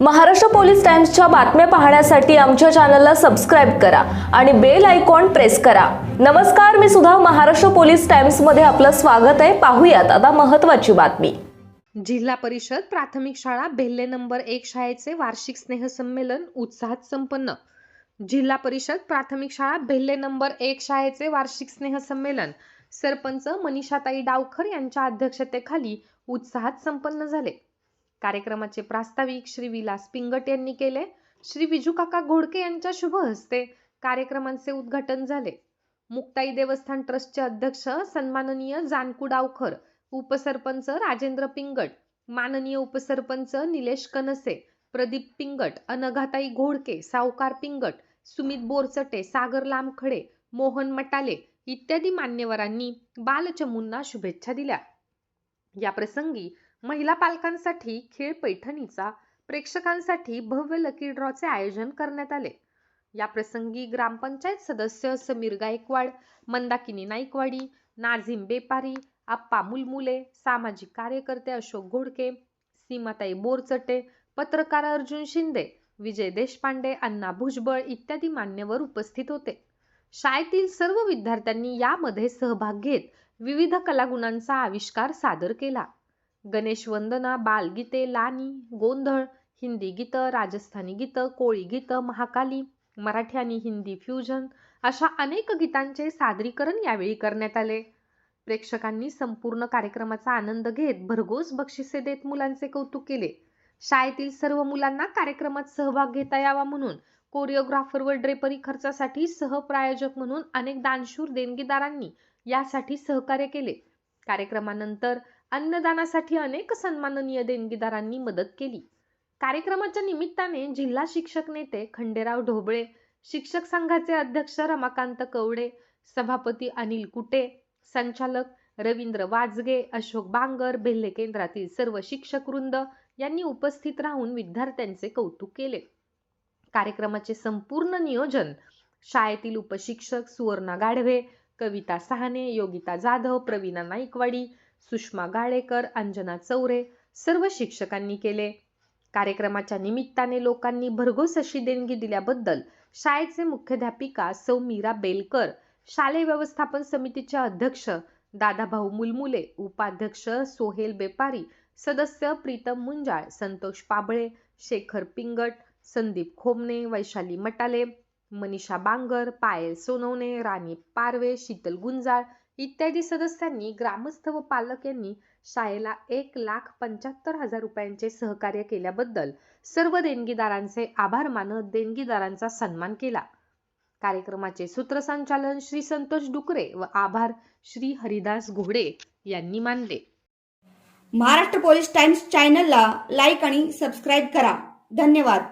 Maharashtra police टाइम्सच्या बातम्या पाहण्यासाठी आमच्या चॅनलला सबस्क्राईब करा आणि बेल आयकॉन प्रेस करा. नमस्कार मी सुद्धा महाराष्ट्र पोलीस टाइम्समध्ये आपलं स्वागत आहे. पाहूयात आता महत्वाची बातमी. जिल्हा परिषद प्राथमिक शाळा बेल्ले नंबर एक शाळेचे वार्षिक स्नेहसंमेलन उत्साहात संपन्न. जिल्हा परिषद प्राथमिक शाळा बेल्ले नंबर एक शाळेचे वार्षिक स्नेहसंमेलन सरपंच मनीषाताई डावखर यांच्या अध्यक्षतेखाली उत्साहात संपन्न झाले. कार्यक्रमाचे प्रास्ताविक श्री विलास पिंगट यांनी केले. श्री विजूकाका घोडके यांच्या शुभ हस्ते कार्यक्रमांचे उद्घाटन झाले. मुक्ताई देवस्थान ट्रस्टचे अध्यक्ष सन्माननीय जानकू डावखर उपसरपंच राजेंद्र पिंगट माननीय उपसरपंच निलेश कनसे प्रदीप पिंगट अनघाताई घोडके सावकार पिंगट सुमित बोरचटे सागर लामखडे मोहन मटाले इत्यादी मान्यवरांनी बालचमूंना शुभेच्छा दिल्या. या प्रसंगी महिला पालकांसाठी खेळ पैठणीचा प्रेक्षकांसाठी भव्य लकी ड्रॉचे आयोजन करण्यात आले. या प्रसंगी ग्रामपंचायत सदस्य समीर गायकवाड मंदाकिनी नाईकवाडी नाझीम बेपारी आप्पा मुलमुले सामाजिक कार्यकर्ते अशोक घोडके सीमाताई बोरचटे पत्रकार अर्जुन शिंदे विजय देशपांडे अण्णा भुजबळ इत्यादी मान्यवर उपस्थित होते. शाळेतील सर्व विद्यार्थ्यांनी यामध्ये सहभाग घेत विविध कलागुणांचा आविष्कार सादर केला. गणेशवंदना बालगीते लानी गोंधळ हिंदी गीतं राजस्थानी गीतं कोळी गीतं महाकाली मराठी आणि हिंदी फ्युजन अशा अनेक गीतांचे सादरीकरण यावेळी करण्यात आले. प्रेक्षकांनी संपूर्ण कार्यक्रमाचा आनंद घेत भरघोस बक्षिसे देत मुलांचे कौतुक केले. शाळेतील सर्व मुलांना कार्यक्रमात सहभाग घेता यावा म्हणून कोरिओग्राफर व ड्रेपरी खर्चासाठी सहप्रायोजक म्हणून अनेक दानशूर देणगीदारांनी यासाठी सहकार्य केले. कार्यक्रमानंतर अन्नदानासाठी अनेक सन्माननीय देणगीदारांनी मदत केली. कार्यक्रमाच्या निमित्ताने जिल्हा शिक्षक नेते खंडेराव ढोबळे शिक्षक संघाचे अध्यक्ष रमाकांत कवडे सभापती अनिल कुटे संचालक रवींद्र वाजगे अशोक बांगर भेल्ले केंद्रातील सर्व शिक्षक वृंद यांनी उपस्थित राहून विद्यार्थ्यांचे कौतुक केले. कार्यक्रमाचे संपूर्ण नियोजन शाळेतील उपशिक्षक सुवर्णा गाढवे कविता सहाने योगिता जाधव प्रवीणा नाईकवाडी सुषमा गाळेकर अंजना चौरे सर्व शिक्षकांनी केले. कार्यक्रमाच्या निमित्ताने लोकांनी भरघोस अशी देणगी दिल्याबद्दल शाळेचे मुख्याध्यापिका सौ मीरा बेलकर शालेय व्यवस्थापन समितीचे अध्यक्ष दादाभाऊ मुलमुले उपाध्यक्ष सोहेल बेपारी सदस्य प्रीतम मुंजाळ संतोष पाबळे शेखर पिंगट संदीप खोमने वैशाली मटाले मनीषा बांगर पायल सोनवणे राणी पारवे शीतल गुंजाळ इत्यादी सदस्यांनी ग्रामस्थ व पालक यांनी शाळेला एक लाख पंच्याहत्तर हजार रुपयांचे सहकार्य केल्याबद्दल सर्व देणगीदारांचे आभार मानत देणगीदारांचा सन्मान केला. कार्यक्रमाचे सूत्रसंचालन श्री संतोष डुकरे व आभार श्री हरिदास घोडे यांनी मानले. महाराष्ट्र पोलीस टाइम्स चॅनलला लाईक आणि सबस्क्राईब करा. धन्यवाद.